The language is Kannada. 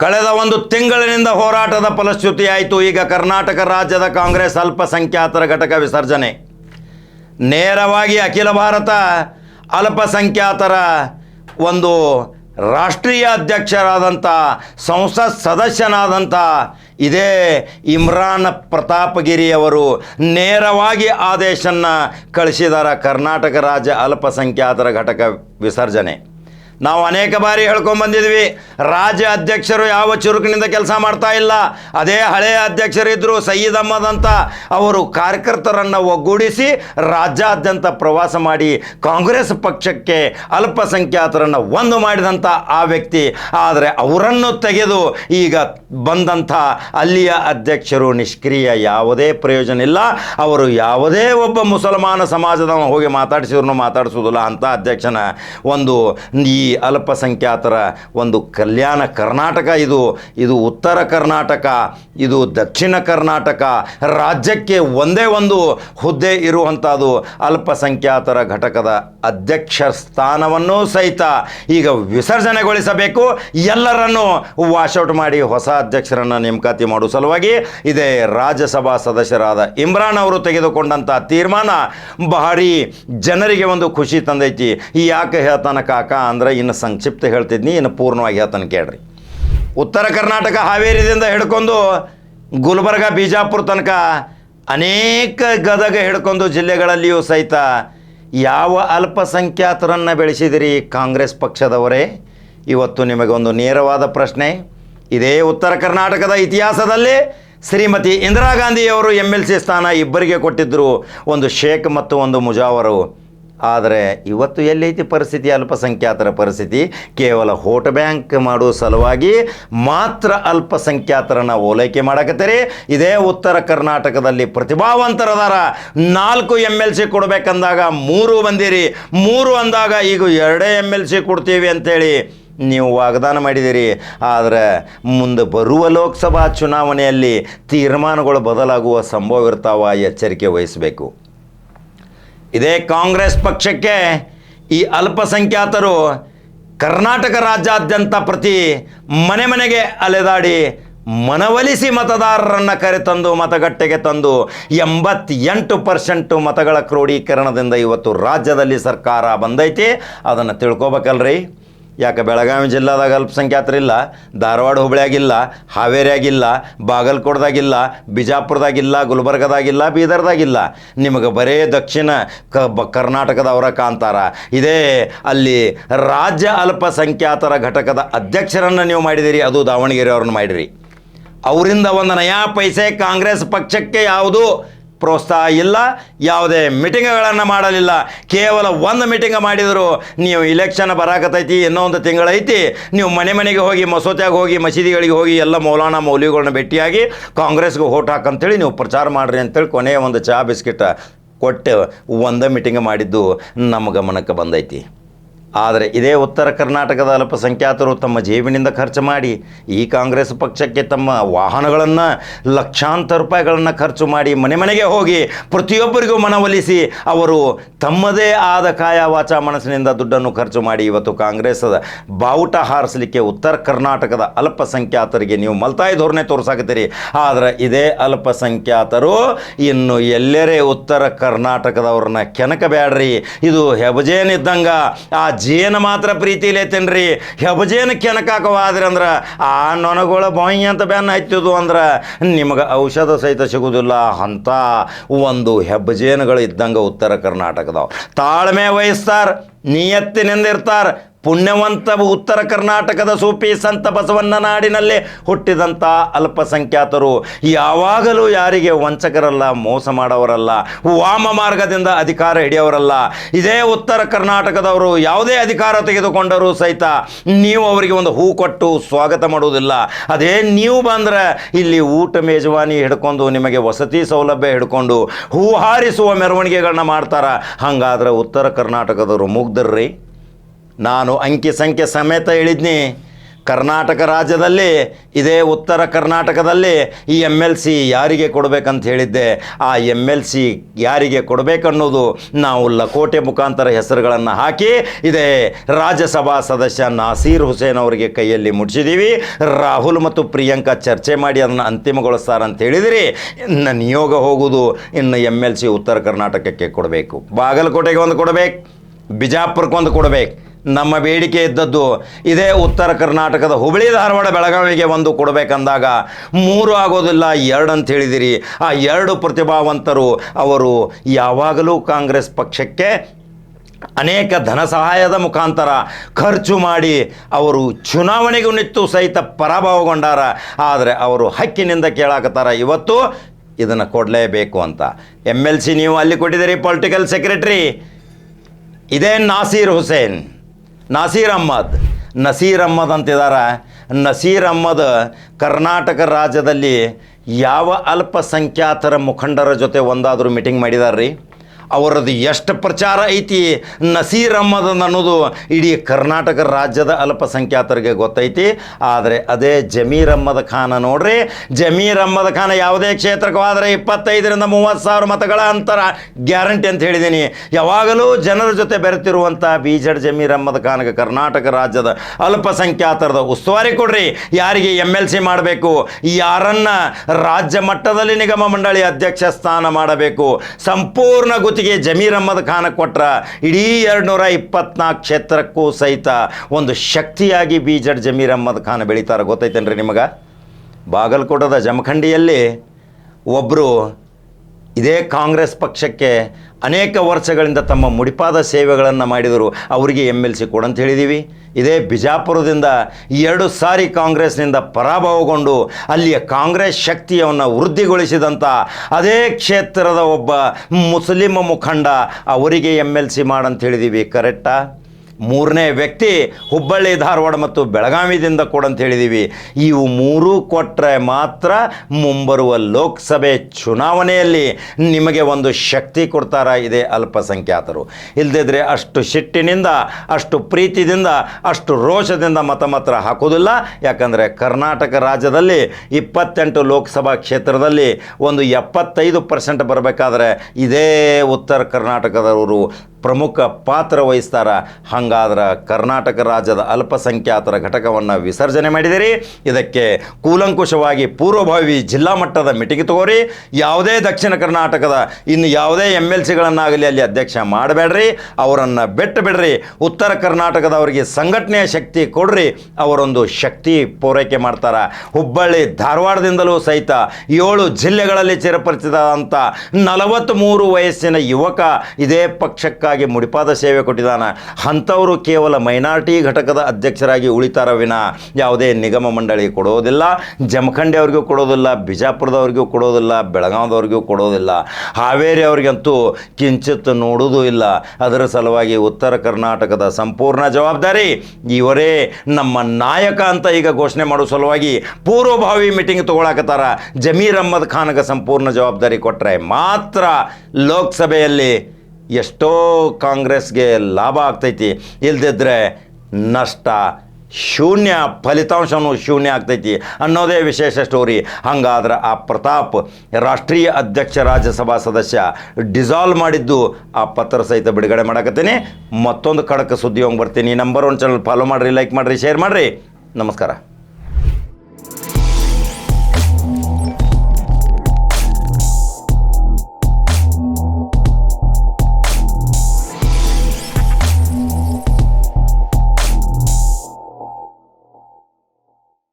ಕಳೆದ ಒಂದು ತಿಂಗಳಿನಿಂದ ಹೋರಾಟದ ಫಲಶ್ರುತಿಯಾಯಿತು. ಈಗ ಕರ್ನಾಟಕ ರಾಜ್ಯದ ಕಾಂಗ್ರೆಸ್ ಅಲ್ಪಸಂಖ್ಯಾತರ ಘಟಕ ವಿಸರ್ಜನೆ. ನೇರವಾಗಿ ಅಖಿಲ ಭಾರತ ಅಲ್ಪಸಂಖ್ಯಾತರ ಒಂದು ರಾಷ್ಟ್ರೀಯ ಅಧ್ಯಕ್ಷರಾದಂಥ ಸಂಸತ್ ಸದಸ್ಯನಾದಂಥ ಇದೇ ಇಮ್ರಾನ್ ಪ್ರತಾಪಗಿರಿಯವರು ನೇರವಾಗಿ ಆದೇಶನ್ನ ಕಳಿಸಿದಾರ ಕರ್ನಾಟಕ ರಾಜ್ಯ ಅಲ್ಪಸಂಖ್ಯಾತರ ಘಟಕ ವಿಸರ್ಜನೆ. ನಾವು ಅನೇಕ ಬಾರಿ ಹೇಳ್ಕೊಂಬಂದಿದ್ವಿ ರಾಜ್ಯ ಅಧ್ಯಕ್ಷರು ಯಾವ ಚುರುಕಿನಿಂದ ಕೆಲಸ ಮಾಡ್ತಾ ಇಲ್ಲ. ಅದೇ ಹಳೆಯ ಅಧ್ಯಕ್ಷರಿದ್ದರು ಸಯ್ಯದ್ ಅಹಮದ್ ಅಂತ ಅವರು ಕಾರ್ಯಕರ್ತರನ್ನು ಒಗ್ಗೂಡಿಸಿ ರಾಜ್ಯಾದ್ಯಂತ ಪ್ರವಾಸ ಮಾಡಿ ಕಾಂಗ್ರೆಸ್ ಪಕ್ಷಕ್ಕೆ ಅಲ್ಪಸಂಖ್ಯಾತರನ್ನು ಒಂದು ಮಾಡಿದಂಥ ಆ ವ್ಯಕ್ತಿ. ಆದರೆ ಅವರನ್ನು ತೆಗೆದು ಈಗ ಬಂದಂಥ ಅಲ್ಲಿಯ ಅಧ್ಯಕ್ಷರು ನಿಷ್ಕ್ರಿಯ ಯಾವುದೇ ಪ್ರಯೋಜನ ಇಲ್ಲ. ಅವರು ಯಾವುದೇ ಒಬ್ಬ ಮುಸಲ್ಮಾನ ಸಮಾಜದವ ಹೋಗಿ ಮಾತಾಡಿಸಿದ್ರು ಮಾತಾಡಿಸೋದಿಲ್ಲ ಅಂಥ ಅಧ್ಯಕ್ಷನ ಒಂದು ಈ ಅಲ್ಪಸಂಖ್ಯಾತರ ಒಂದು ಕಲ್ಯಾಣ ಕರ್ನಾಟಕ ಇದು. ಇದು ಉತ್ತರ ಕರ್ನಾಟಕ, ಇದು ದಕ್ಷಿಣ ಕರ್ನಾಟಕ. ರಾಜ್ಯಕ್ಕೆ ಒಂದೇ ಒಂದು ಹುದ್ದೆ ಇರುವಂಥದ್ದು ಅಲ್ಪಸಂಖ್ಯಾತರ ಘಟಕದ ಅಧ್ಯಕ್ಷ ಸ್ಥಾನವನ್ನು ಸಹಿತ ಈಗ ವಿಸರ್ಜನೆಗೊಳಿಸಬೇಕು. ಎಲ್ಲರನ್ನು ವಾಶೌಟ್ ಮಾಡಿ ಹೊಸ ಅಧ್ಯಕ್ಷರನ್ನು ನೇಮಕಾತಿ ಮಾಡುವ ಸಲುವಾಗಿ ಇದೇ ರಾಜ್ಯಸಭಾ ಸದಸ್ಯರಾದ ಇಮ್ರಾನ್ ಅವರು ತೆಗೆದುಕೊಂಡಂಥ ತೀರ್ಮಾನ ಭಾರಿ ಜನರಿಗೆ ಒಂದು ಖುಷಿ ತಂದೈತಿ. ಯಾಕೆ ಹೇಳ್ತಾನೆ ಕಾಕ ಅಂದ್ರೆ ಇನ್ನು ಸಂಕ್ಷಿಪ್ತ ಹೇಳ್ತಿದ್ನಿ, ಇನ್ನು ಪೂರ್ಣವಾಗಿ ಹೇಳ್ತಾನೆ ಕೇಳ್ರಿ. ಉತ್ತರ ಕರ್ನಾಟಕ ಹಾವೇರಿದಿಂದ ಹಿಡ್ಕೊಂಡು ಗುಲ್ಬರ್ಗ, ಬಿಜಾಪುರ ತನಕ ಅನೇಕ ಗದಗ ಹಿಡ್ಕೊಂಡು ಜಿಲ್ಲೆಗಳಲ್ಲಿಯೂ ಸಹಿತ ಯಾವ ಅಲ್ಪಸಂಖ್ಯಾತರನ್ನು ಬೆಳೆಸಿದಿರಿ ಕಾಂಗ್ರೆಸ್ ಪಕ್ಷದವರೇ? ಇವತ್ತು ನಿಮಗೆ ಒಂದು ನೇರವಾದ ಪ್ರಶ್ನೆ. ಇದೇ ಉತ್ತರ ಕರ್ನಾಟಕದ ಇತಿಹಾಸದಲ್ಲಿ ಶ್ರೀಮತಿ ಇಂದಿರಾ ಗಾಂಧಿಯವರು ಎಂ ಎಲ್ ಸಿ ಸ್ಥಾನ ಇಬ್ಬರಿಗೆ ಕೊಟ್ಟಿದ್ದರು ಒಂದು ಶೇಖ್ ಮತ್ತು ಒಂದು ಮುಜಾವರು. ಆದರೆ ಇವತ್ತು ಎಲ್ಲೈತಿ ಪರಿಸ್ಥಿತಿ, ಅಲ್ಪಸಂಖ್ಯಾತರ ಪರಿಸ್ಥಿತಿ, ಕೇವಲ ಹೋಟ್ ಬ್ಯಾಂಕ್ ಮಾಡೋ ಸಲುವಾಗಿ ಮಾತ್ರ ಅಲ್ಪಸಂಖ್ಯಾತರನ್ನು ಓಲೈಕೆ ಮಾಡಕತ್ತೀರಿ. ಇದೇ ಉತ್ತರ ಕರ್ನಾಟಕದಲ್ಲಿ ಪ್ರತಿಭಾವಂತರದಾರ ನಾಲ್ಕು ಎಂ ಎಲ್ ಸಿ ಕೊಡಬೇಕಂದಾಗ ಮೂರು ಬಂದಿರಿ. ಮೂರು ಅಂದಾಗ ಈಗ ಎರಡೇ ಎಂ ಎಲ್ ಸಿ ಕೊಡ್ತೀವಿ ಅಂತೇಳಿ ನೀವು ವಾಗ್ದಾನ ಮಾಡಿದಿರಿ. ಆದರೆ ಮುಂದೆ ಬರುವ ಲೋಕಸಭಾ ಚುನಾವಣೆಯಲ್ಲಿ ತೀರ್ಮಾನಗಳು ಬದಲಾಗುವ ಸಂಭವ ಇರ್ತಾವ ಎಚ್ಚರಿಕೆ ವಹಿಸಬೇಕು. ಇದೇ ಕಾಂಗ್ರೆಸ್ ಪಕ್ಷಕ್ಕೆ ಈ ಅಲ್ಪಸಂಖ್ಯಾತರು ಕರ್ನಾಟಕ ರಾಜ್ಯಾದ್ಯಂತ ಪ್ರತಿ ಮನೆ ಮನೆಗೆ ಅಲೆದಾಡಿ ಮನವೊಲಿಸಿ ಮತದಾರರನ್ನು ಕರೆತಂದು, ಮತಗಟ್ಟೆಗೆ ತಂದು ಎಂಬತ್ತೆಂಟು ಪರ್ಸೆಂಟು ಮತಗಳ ಕ್ರೋಢೀಕರಣದಿಂದ ಇವತ್ತು ರಾಜ್ಯದಲ್ಲಿ ಸರ್ಕಾರ ಬಂದೈತಿ. ಅದನ್ನು ತಿಳ್ಕೊಬೇಕಲ್ರಿ. ಯಾಕೆ ಬೆಳಗಾವಿ ಜಿಲ್ಲಾದಾಗ ಅಲ್ಪಸಂಖ್ಯಾತರಿಲ್ಲ, ಧಾರವಾಡ ಹುಬ್ಳ್ಯಾಗಿಲ್ಲ, ಹಾವೇರಿಯಾಗಿಲ್ಲ, ಬಾಗಲಕೋಟದಾಗಿಲ್ಲ, ಬಿಜಾಪುರದಾಗಿಲ್ಲ, ಗುಲ್ಬರ್ಗದಾಗಿಲ್ಲ, ಬೀದರ್ದಾಗಿಲ್ಲ. ನಿಮಗೆ ಬರೇ ದಕ್ಷಿಣ ಕ ಬ ಕರ್ನಾಟಕದವರ ಕಾಂತಾರ. ಇದೇ ಅಲ್ಲಿ ರಾಜ್ಯ ಅಲ್ಪಸಂಖ್ಯಾತರ ಘಟಕದ ಅಧ್ಯಕ್ಷರನ್ನು ನೀವು ಮಾಡಿದಿರಿ, ಅದು ದಾವಣಗೆರೆ ಅವ್ರನ್ನ ಮಾಡಿರಿ. ಅವರಿಂದ ಒಂದು ನಯಾ ಪೈಸೆ ಕಾಂಗ್ರೆಸ್ ಪಕ್ಷಕ್ಕೆ ಯಾವುದು? ಪ್ರೋತ್ಸಾಹ ಇಲ್ಲ, ಯಾವುದೇ ಮೀಟಿಂಗ್ಗಳನ್ನು ಮಾಡಲಿಲ್ಲ. ಕೇವಲ ಒಂದು ಮೀಟಿಂಗ್ ಮಾಡಿದರು, ನೀವು ಇಲೆಕ್ಷನ್ ಬರಾಕತೈತಿ ಒಂದು ತಿಂಗಳೈತಿ. ನೀವು ಮನೆ ಮನೆಗೆ ಹೋಗಿ ಮಸೂತ್ಯಾಗ ಹೋಗಿ, ಮಸೀದಿಗಳಿಗೆ ಹೋಗಿ ಎಲ್ಲ ಮೌಲಾನ ಮೌಲ್ಯಗಳನ್ನ ಭೇಟಿಯಾಗಿ ಕಾಂಗ್ರೆಸ್ಗೆ ಓಟ್ ಹಾಕಂತೇಳಿ ನೀವು ಪ್ರಚಾರ ಮಾಡಿರಿ ಅಂತೇಳಿ ಕೊನೆಯ ಒಂದು ಚಹಾ ಬಿಸ್ಕಿಟ್ ಕೊಟ್ಟು ಒಂದೇ ಮೀಟಿಂಗ್ ಮಾಡಿದ್ದು ನಮ್ಮ ಗಮನಕ್ಕೆ ಬಂದೈತಿ. ಆದರೆ ಇದೇ ಉತ್ತರ ಕರ್ನಾಟಕದ ಅಲ್ಪಸಂಖ್ಯಾತರು ತಮ್ಮ ಜೇಬಿನಿಂದ ಖರ್ಚು ಮಾಡಿ ಈ ಕಾಂಗ್ರೆಸ್ ಪಕ್ಷಕ್ಕೆ ತಮ್ಮ ವಾಹನಗಳನ್ನು, ಲಕ್ಷಾಂತರ ರೂಪಾಯಿಗಳನ್ನು ಖರ್ಚು ಮಾಡಿ ಮನೆ ಮನೆಗೆ ಹೋಗಿ ಪ್ರತಿಯೊಬ್ಬರಿಗೂ ಮನವೊಲಿಸಿ ಅವರು ತಮ್ಮದೇ ಆದ ಕಾಯ ವಾಚ ಮನಸ್ಸಿನಿಂದ ದುಡ್ಡನ್ನು ಖರ್ಚು ಮಾಡಿ ಇವತ್ತು ಕಾಂಗ್ರೆಸ್ದ ಬಾವುಟ ಹಾರಿಸಲಿಕ್ಕೆ ಉತ್ತರ ಕರ್ನಾಟಕದ ಅಲ್ಪಸಂಖ್ಯಾತರಿಗೆ ನೀವು ಮಲ್ತಾಯಿ ಧೋರಣೆ ತೋರಿಸಾಕತ್ತೀರಿ. ಆದರೆ ಇದೇ ಅಲ್ಪಸಂಖ್ಯಾತರು ಇನ್ನು ಎಲ್ಲೆರೆ ಉತ್ತರ ಕರ್ನಾಟಕದವ್ರನ್ನ ಕೆನಕಬೇಡ್ರಿ ಇದು ಹೆಬಜೇನಿದ್ದಂಗ. ಆ ಜೇನು ಮಾತ್ರ ಪ್ರೀತಿಲೇ ತಿನ್ರಿ ಹೆಬಜೇನು ಕೆನಕಾಕವಾದ್ರಿ ಅಂದ್ರೆ, ಆ ನೊಣಗಳ ಬಾಯಿ ಅಂತ ಬೆನ್ನ ಹತ್ತಿದ್ದು ಅಂದ್ರೆ, ನಿಮಗೆ ಔಷಧ ಸಹಿತ ಸಿಗುವುದಿಲ್ಲ ಅಂಥ ಒಂದು ಹೆಬ್ಬಜೇನುಗಳು ಇದ್ದಂಗೆ ಉತ್ತರ ಕರ್ನಾಟಕದವು. ತಾಳ್ಮೆ ವಹಿಸ್ತಾರೆ, ನಿಯತ್ತಿನಿಂದ ಇರ್ತಾರ ಪುಣ್ಯವಂತ ಉತ್ತರ ಕರ್ನಾಟಕದ ಸೂಪಿ ಸಂತ ಬಸವಣ್ಣ ನಾಡಿನಲ್ಲಿ ಹುಟ್ಟಿದಂಥ ಅಲ್ಪಸಂಖ್ಯಾತರು. ಯಾವಾಗಲೂ ಯಾರಿಗೆ ವಂಚಕರಲ್ಲ, ಮೋಸ ಮಾಡೋವರಲ್ಲ, ವಾಮ ಮಾರ್ಗದಿಂದ ಅಧಿಕಾರ ಹಿಡಿಯೋರಲ್ಲ ಇದೇ ಉತ್ತರ ಕರ್ನಾಟಕದವರು ಯಾವುದೇ ಅಧಿಕಾರ ತೆಗೆದುಕೊಂಡರೂ ಸಹಿತ ನೀವು ಅವರಿಗೆ ಒಂದು ಹೂ ಕೊಟ್ಟು ಸ್ವಾಗತ ಮಾಡುವುದಿಲ್ಲ. ಅದೇ ನೀವು ಬಂದ್ರೆ ಇಲ್ಲಿ ಊಟ ಮೇಜವಾನಿ ಹಿಡ್ಕೊಂಡು ನಿಮಗೆ ವಸತಿ ಸೌಲಭ್ಯ ಹಿಡ್ಕೊಂಡು ಹೂ ಹಾರಿಸುವ ಮೆರವಣಿಗೆಗಳನ್ನ ಮಾಡ್ತಾರ. ಹಂಗಾದ್ರೆ ಉತ್ತರ ಕರ್ನಾಟಕದವರು ಮುಗ್ದರ್ರಿ. ನಾನು ಅಂಕಿ ಸಂಖ್ಯೆ ಸಮೇತ ಹೇಳಿದ್ನಿ. ಕರ್ನಾಟಕ ರಾಜ್ಯದಲ್ಲಿ, ಇದೇ ಉತ್ತರ ಕರ್ನಾಟಕದಲ್ಲಿ ಈ ಎಂ ಎಲ್ ಸಿ ಯಾರಿಗೆ ಕೊಡಬೇಕಂತ ಹೇಳಿದ್ದೆ. ಆ ಎಂ ಎಲ್ ಸಿ ಯಾರಿಗೆ ಕೊಡಬೇಕನ್ನೋದು ನಾವು ಲಕೋಟೆ ಮುಖಾಂತರ ಹೆಸರುಗಳನ್ನು ಹಾಕಿ, ಇದೇ ರಾಜ್ಯಸಭಾ ಸದಸ್ಯ ನಾಸೀರ್ ಹುಸೇನ್ ಅವರಿಗೆ ಕೈಯಲ್ಲಿ ಮುಟ್ಟಿಸಿದ್ದೀವಿ ರಾಹುಲ್ ಮತ್ತು ಪ್ರಿಯಾಂಕಾ ಚರ್ಚೆ ಮಾಡಿ ಅದನ್ನು ಅಂತಿಮಗೊಳಿಸ್ತಾರೆ ಅಂತ ಹೇಳಿದಿರಿ. ಇನ್ನು ನಿಯೋಗ ಹೋಗುವುದು ಇನ್ನು ಎಂ ಎಲ್ ಸಿ ಉತ್ತರ ಕರ್ನಾಟಕಕ್ಕೆ ಕೊಡಬೇಕು. ಬಾಗಲಕೋಟೆಗೆ ಒಂದು ಕೊಡಬೇಕು, ಬಿಜಾಪುರಕ್ಕೆ ಒಂದು ಕೊಡಬೇಕು. ನಮ್ಮ ಬೇಡಿಕೆ ಇದ್ದದ್ದು ಇದೇ ಉತ್ತರ ಕರ್ನಾಟಕದ ಹುಬ್ಬಳ್ಳಿ ಧಾರವಾಡ, ಬೆಳಗಾವಿಗೆ ಒಂದು ಕೊಡಬೇಕಂದಾಗ ಮೂರು ಆಗೋದಿಲ್ಲ, ಎರಡು ಅಂತ ಹೇಳಿದಿರಿ. ಆ ಎರಡು ಪ್ರತಿಭಾವಂತರು ಅವರು ಯಾವಾಗಲೂ ಕಾಂಗ್ರೆಸ್ ಪಕ್ಷಕ್ಕೆ ಅನೇಕ ಧನ ಸಹಾಯದ ಮುಖಾಂತರ ಖರ್ಚು ಮಾಡಿ ಅವರು ಚುನಾವಣೆಗೂ ನಿಂತು ಸಹಿತ ಪರಾಭವಗೊಂಡಾರ. ಆದರೆ ಅವರು ಹಕ್ಕಿನಿಂದ ಕೇಳಾಕತ್ತಾರ, ಇವತ್ತು ಇದನ್ನು ಕೊಡಲೇಬೇಕು ಅಂತ. ಎಂ ಎಲ್ ಸಿ ನೀವು ಅಲ್ಲಿ ಕೊಟ್ಟಿದ್ದೀರಿ, ಪೊಲಿಟಿಕಲ್ ಸೆಕ್ರೆಟ್ರಿ. ಇದೇ ನಾಸೀರ್ ಹುಸೇನ್. ನಾಸೀರ್ ಅಹ್ಮದ್ ನಸೀರ್ ಅಹ್ಮದ್ ಅಂತಿದ್ದಾರೆ ನಸೀರ್ ಅಹ್ಮದ್ ಕರ್ನಾಟಕ ರಾಜ್ಯದಲ್ಲಿ ಯಾವ ಅಲ್ಪಸಂಖ್ಯಾತರ ಮುಖಂಡರ ಜೊತೆ ಒಂದಾದರೂ ಮೀಟಿಂಗ್ ಮಾಡಿದಾರ್ರಿ? ಅವರದ್ದು ಎಷ್ಟು ಪ್ರಚಾರ ಐತಿ ನಸೀರ್ ಅಹ್ಮದ್ ಅನ್ನೋದು ಇಡೀ ಕರ್ನಾಟಕ ರಾಜ್ಯದ ಅಲ್ಪಸಂಖ್ಯಾತರಿಗೆ ಗೊತ್ತೈತಿ. ಆದರೆ ಅದೇ ಜಮೀರ್ ಅಹ್ಮದ್ ಖಾನ ನೋಡ್ರಿ. ಜಮೀರ್ ಅಹ್ಮದ್ ಖಾನ ಯಾವುದೇ ಕ್ಷೇತ್ರಕ್ಕೆ ಇಪ್ಪತ್ತೈದರಿಂದ ಮೂವತ್ತು ಸಾವಿರ ಮತಗಳ ಅಂತರ ಗ್ಯಾರಂಟಿ ಅಂತ ಹೇಳಿದ್ದೀನಿ ಯಾವಾಗಲೂ ಜನರ ಜೊತೆ ಬೆರೆತಿರುವಂಥ ಬೀಜಡ್ ಜಮೀರ್ ಅಹ್ಮದ್ ಖಾನ್ಗೆ ಕರ್ನಾಟಕ ರಾಜ್ಯದ ಅಲ್ಪಸಂಖ್ಯಾತರದ ಉಸ್ತುವಾರಿ ಕೊಡ್ರಿ. ಯಾರಿಗೆ ಎಂ ಎಲ್ ಸಿ ಮಾಡಬೇಕು, ಯಾರನ್ನ ರಾಜ್ಯ ಮಟ್ಟದಲ್ಲಿ ನಿಗಮ ಮಂಡಳಿ ಅಧ್ಯಕ್ಷ ಸ್ಥಾನ ಮಾಡಬೇಕು, ಸಂಪೂರ್ಣ ಗುತ್ತಿಗೆ ಜಮೀರ್ ಅಹ್ಮದ್ ಖಾನ ಕೊಟ್ರ ಇಡೀ ಎರಡು ನೂರ ಇಪ್ಪತ್ನಾಲ್ಕು ಕ್ಷೇತ್ರಕ್ಕೂ ಸಹಿತ ಒಂದು ಶಕ್ತಿಯಾಗಿ ಬೀಜಡ್ ಜಮೀರ್ ಅಹ್ಮದ್ ಖಾನ್ ಬೆಳೀತಾರೆ. ಗೊತ್ತೈತೇನ್ರಿ ನಿಮಗೆ? ಬಾಗಲಕೋಟದ ಜಮಖಂಡಿಯಲ್ಲಿ ಒಬ್ಬರು ಇದೇ ಕಾಂಗ್ರೆಸ್ ಪಕ್ಷಕ್ಕೆ ಅನೇಕ ವರ್ಷಗಳಿಂದ ತಮ್ಮ ಮುಡಿಪಾದ ಸೇವೆಗಳನ್ನು ಮಾಡಿದರು. ಅವರಿಗೆ ಎಂ ಎಲ್ ಸಿ ಕೊಡಂತ ಹೇಳಿದ್ದೀವಿ ಇದೇ ಬಿಜಾಪುರದಿಂದ ಎರಡು ಸಾರಿ ಕಾಂಗ್ರೆಸ್ನಿಂದ ಪರಾಭವಗೊಂಡು ಅಲ್ಲಿಯ ಕಾಂಗ್ರೆಸ್ ಶಕ್ತಿಯನ್ನು ವೃದ್ಧಿಗೊಳಿಸಿದಂಥ ಅದೇ ಕ್ಷೇತ್ರದ ಒಬ್ಬ ಮುಸ್ಲಿಂ ಮುಖಂಡ ಅವರಿಗೆ ಎಂ ಎಲ್ ಸಿ ಮಾಡಂತ ಹೇಳಿದ್ದೀವಿ ಕರೆಕ್ಟಾ ಮೂರನೇ ವ್ಯಕ್ತಿ ಹುಬ್ಬಳ್ಳಿ ಧಾರವಾಡ ಮತ್ತು ಬೆಳಗಾವಿದಿಂದ ಅಂತ ಹೇಳಿದ್ದೀವಿ ಇವು ಮೂರೂ ಕೊಟ್ಟರೆ ಮಾತ್ರ ಮುಂಬರುವ ಲೋಕಸಭೆ ಚುನಾವಣೆಯಲ್ಲಿ ನಿಮಗೆ ಒಂದು ಶಕ್ತಿ ಕೊಡ್ತಾರ ಇದೇ ಅಲ್ಪಸಂಖ್ಯಾತರು. ಇಲ್ಲದಿದ್ದರೆ ಅಷ್ಟು ಸಿಟ್ಟಿನಿಂದ, ಅಷ್ಟು ಪ್ರೀತಿದಿಂದ, ಅಷ್ಟು ರೋಷದಿಂದ ಮತ ಮಾತ್ರ ಹಾಕೋದಿಲ್ಲ. ಯಾಕಂದರೆ ಕರ್ನಾಟಕ ರಾಜ್ಯದಲ್ಲಿ ಇಪ್ಪತ್ತೆಂಟು ಲೋಕಸಭಾ ಕ್ಷೇತ್ರದಲ್ಲಿ ಒಂದು ಎಪ್ಪತ್ತೈದು ಪರ್ಸೆಂಟ್ ಬರಬೇಕಾದ್ರೆ ಇದೇ ಉತ್ತರ ಕರ್ನಾಟಕದವರು ಪ್ರಮುಖ ಪಾತ್ರ ವಹಿಸ್ತಾರ. ಹಂಗಾದ್ರೆ ಕರ್ನಾಟಕ ರಾಜ್ಯದ ಅಲ್ಪಸಂಖ್ಯಾತರ ಘಟಕವನ್ನು ವಿಸರ್ಜನೆ ಮಾಡಿದಿರಿ. ಇದಕ್ಕೆ ಕೂಲಂಕುಷವಾಗಿ ಪೂರ್ವಭಾವಿ ಜಿಲ್ಲಾ ಮಟ್ಟದ ಮೀಟಿಂಗ್ ತಗೋರಿ. ಯಾವುದೇ ದಕ್ಷಿಣ ಕರ್ನಾಟಕದ ಇನ್ನು ಯಾವುದೇ ಎಂ ಎಲ್ ಸಿಗಳನ್ನಾಗಲಿ ಅಲ್ಲಿ ಅಧ್ಯಕ್ಷ ಮಾಡಬೇಡ್ರಿ. ಅವರನ್ನು ಬಿಟ್ಟು ಬಿಡ್ರಿ. ಉತ್ತರ ಕರ್ನಾಟಕದವರಿಗೆ ಸಂಘಟನೆಯ ಶಕ್ತಿ ಕೊಡ್ರಿ. ಅವರೊಂದು ಶಕ್ತಿ ಪೂರೈಕೆ ಮಾಡ್ತಾರೆ. ಹುಬ್ಬಳ್ಳಿ ಧಾರವಾಡದಿಂದಲೂ ಸಹಿತ ಏಳು ಜಿಲ್ಲೆಗಳಲ್ಲಿ ಚಿರಪರಿಚಿತ ನಲವತ್ತ್ಮೂರು ವಯಸ್ಸಿನ ಯುವಕ ಇದೇ ಪಕ್ಷಕ್ಕಾಗಿ ಮುಡಿಪಾದ ಸೇವೆ ಕೊಟ್ಟಿದ್ದಾನೆ. ಅಂಥವರು ಕೇವಲ ಮೈನಾರಿಟಿ ಘಟಕದ ಅಧ್ಯಕ್ಷರಾಗಿ ಉಳಿತಾರ ವಿನ ಯಾವುದೇ ನಿಗಮ ಮಂಡಳಿ ಕೊಡೋದಿಲ್ಲ, ಜಮಖಂಡಿ ಅವ್ರಿಗೂ ಕೊಡೋದಿಲ್ಲ, ಬಿಜಾಪುರದವ್ರಿಗೂ ಕೊಡೋದಿಲ್ಲ, ಬೆಳಗಾವಿದವ್ರಿಗೂ ಕೊಡೋದಿಲ್ಲ. ಹಾವೇರಿ ಅವ್ರಿಗಂತೂ ಕಿಂಚಿತ್ ನೋಡೋದೂ ಇಲ್ಲ. ಅದರ ಸಲುವಾಗಿ ಉತ್ತರ ಕರ್ನಾಟಕದ ಸಂಪೂರ್ಣ ಜವಾಬ್ದಾರಿ ಇವರೇ ನಮ್ಮ ನಾಯಕ ಅಂತ ಈಗ ಘೋಷಣೆ ಮಾಡೋ ಸಲುವಾಗಿ ಪೂರ್ವಭಾವಿ ಮೀಟಿಂಗ್ ತಗೊಳಕತ್ತಾರ. ಜಮೀರ್ ಅಹ್ಮದ್ ಖಾನ್ಗೆ ಸಂಪೂರ್ಣ ಜವಾಬ್ದಾರಿ ಕೊಟ್ಟರೆ ಮಾತ್ರ ಲೋಕಸಭೆಯಲ್ಲಿ ಎಷ್ಟೋ ಕಾಂಗ್ರೆಸ್ಗೆ ಲಾಭ ಆಗ್ತೈತಿ. ಇಲ್ದಿದ್ರೆ ನಷ್ಟ ಶೂನ್ಯ ಫಲಿತಾಂಶವೂ ಶೂನ್ಯ ಆಗ್ತೈತಿ ಅನ್ನೋದೇ ವಿಶೇಷ ಸ್ಟೋರಿ ಹಂಗಾದ್ರೆ ಆ ಪ್ರತಾಪ್ ರಾಷ್ಟ್ರೀಯ ಅಧ್ಯಕ್ಷ, ರಾಜ್ಯಸಭಾ ಸದಸ್ಯ ಡಿಸಾಲ್ವ್ ಮಾಡಿದ್ದು ಆ ಪತ್ರ ಸಹಿತ ಬಿಡುಗಡೆ ಮಾಡಕತ್ತೀನಿ. ಮತ್ತೊಂದು ಕಡಕ ಸುದ್ದಿ ಹೋಗಿ ಬರ್ತೀನಿ. ನಂಬರ್ ಒನ್ ಚಾನಲ್ ಫಾಲೋ ಮಾಡಿರಿ ಲೈಕ್ ಮಾಡಿರಿ ಶೇರ್ ಮಾಡಿರಿ. ನಮಸ್ಕಾರ.